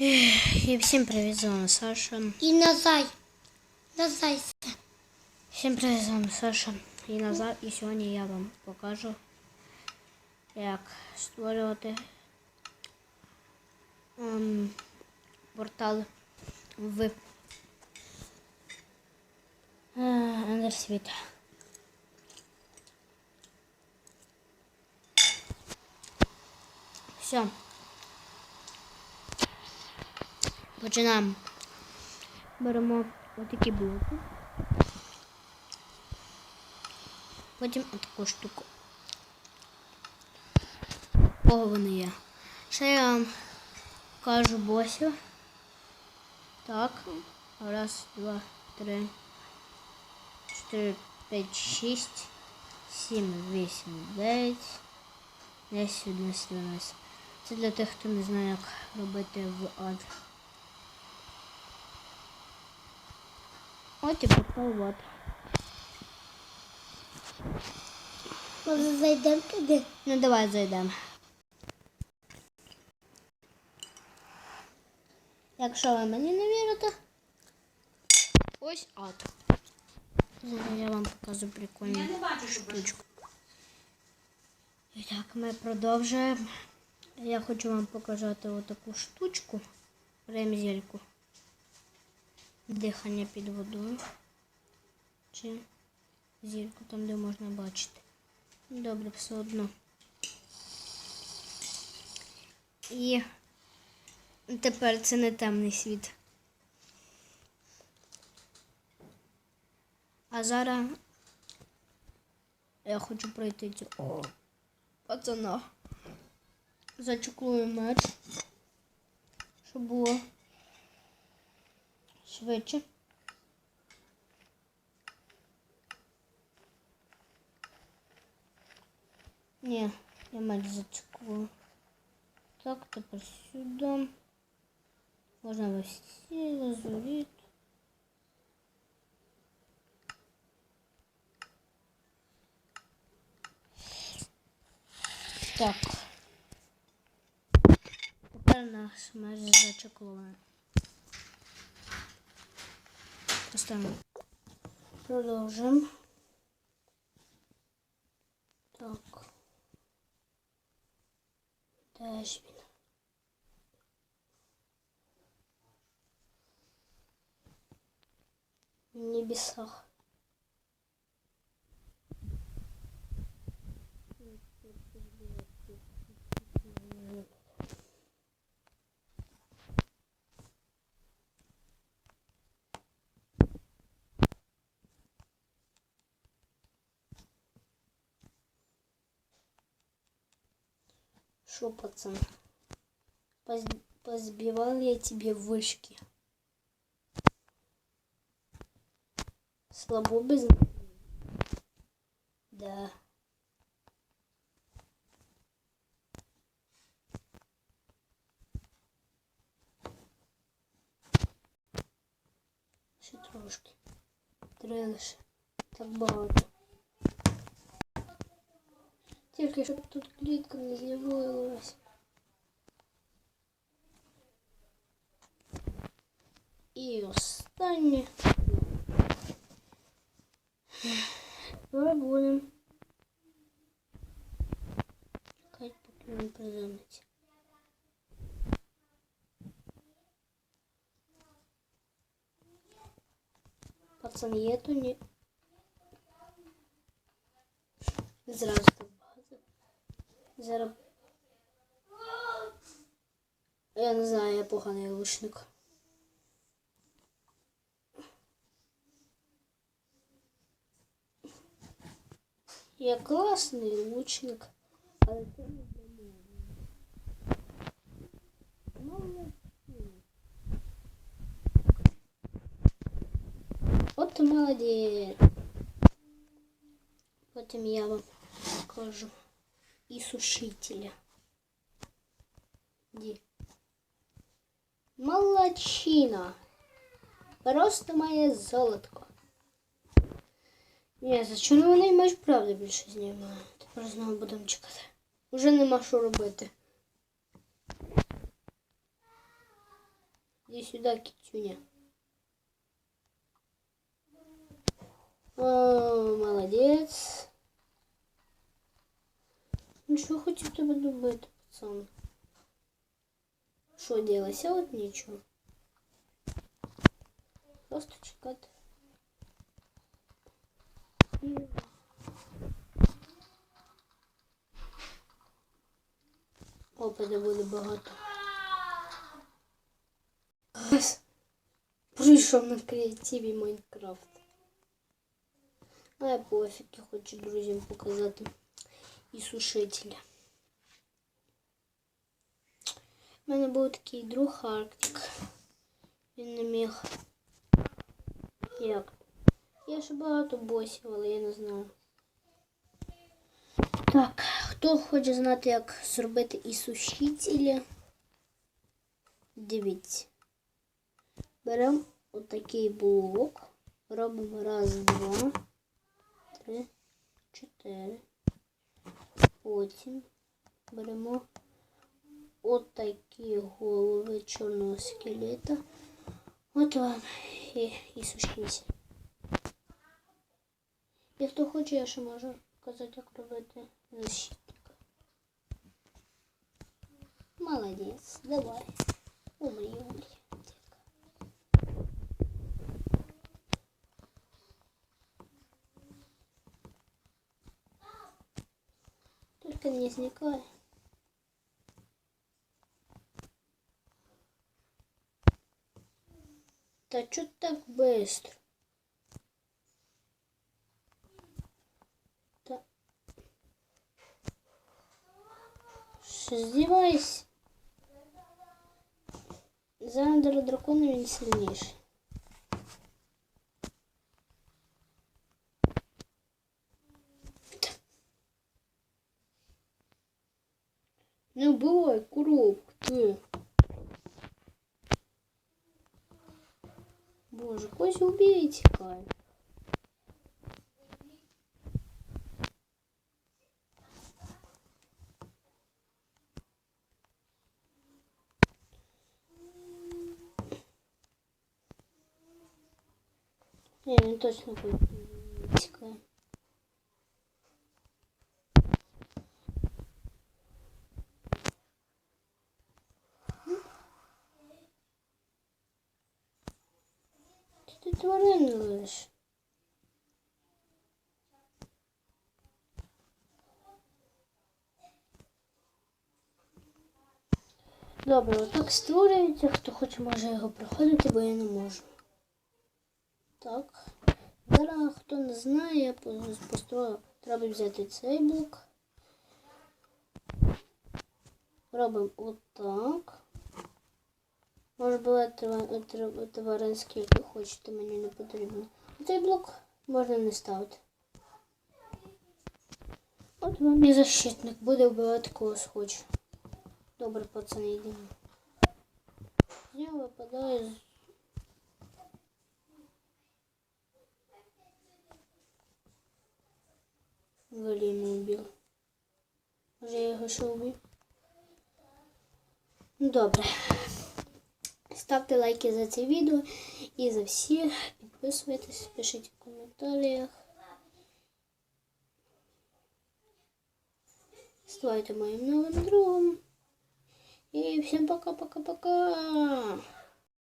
І всім привіт, з вами Саша. І Назай. Назайся. Всім привіт, з вами Саша і Назар. І сьогодні я вам покажу, як створювати ем, портал в е, Ендерсвіт. Все. Починаємо. Беремо отакі блоки. Потім отаку штуку. Кого вони є? Ще я вам кажу босів. Так. Раз, два, три, чотири, п'ять, шість, сім, вісім, дев'ять, десять, одинадцять, дванадцять. Це для тих, хто не знає, як робити в ад. От і попав от. Може зайдемо туди? Ну давай зайдемо. Якщо ви мені не вірите, ось ад. Зараз я вам покажу прикольну штучку. І так, ми продовжуємо. Я хочу вам показати отаку штучку, ремзельку. Дихання під водою. Чи зірку там, де можна бачити. Добре, все одно. І тепер це не темний світ. А зараз я хочу пройти цю О, пацана. Зачеклую меч, щоб було швидше. Ні, я меч зачеклую. Так, тепер сюди. Можна вести лазурит. Так. Тепер наш меч зачеклує. Поставимо. Продовжуємо. Так. В небесах. Шо, пацан? Поз- Позбивал я тебе вышки. Слабо без... Да. Ще трошки. Три. Так багато. Тільки щоб тут клітка не з'явилась. І останнє. Давай будемо. Чекать, поки він приземлиться. Пацан є то ні. Зразу так багато. Зараз. Я не знаю, я поганий лучник. Я класний лучник, але це не для мене. От ти молодець. Потім я вам покажу і сушителя. Ді. Молодчина. Просто моє золотко. Ні, зачарований меч правда більше знімає. Тепер знову будемо чекати. Уже нема що робити. Иди сюда, китюня. О, молодец. Ну що хочу тебе добити, пацан? Що делать? А от нічого. Просто чекати. І... Опади буде багато. Ось. Прийшов на креативі Майнкрафт. А я пофіг, я хочу друзям показати І сушителя. У мене був такий друг Арктик. Він не міг. Як? Я ще багато босів, але я не знаю. Так, хто хоче знати, як зробити і сушителя, дивіться. Беремо отакий блок, робимо раз, два, три, чотири. Потім беремо отакі голови чорного скелета. От вам і, і сушніться. І хто хоче, я ще можу показати, як робити защитника. Молодець, давай. Только не сникай. Да чё так быстро? Да. Що здівайся? За Андера дракона він сильніший. Не вбивай коробку, ти. Боже, когось убій і тікай. Не, він точно тікає. Ти тварин лиш? Добре, отак створюється. Хто хоче, може його проходити, бо я не можу. Так. Зараз хто не знає, я построю. Треба взяти цей блок. Робимо отак. Може брати тваринський, який хочете, мені не потрібно. Цей блок можна не ставити. От вам і защитник буде вбивати когось хоче. Добре, пацани, йдемо. Нього випадає з- Галину убив. Може я його ще убив? Ну, Добре. Ставте лайки за це відео і за всі. Підписуйтесь, пишіть в коментарях. Ставайте моїм новим другом. І всім пока-пока-пока.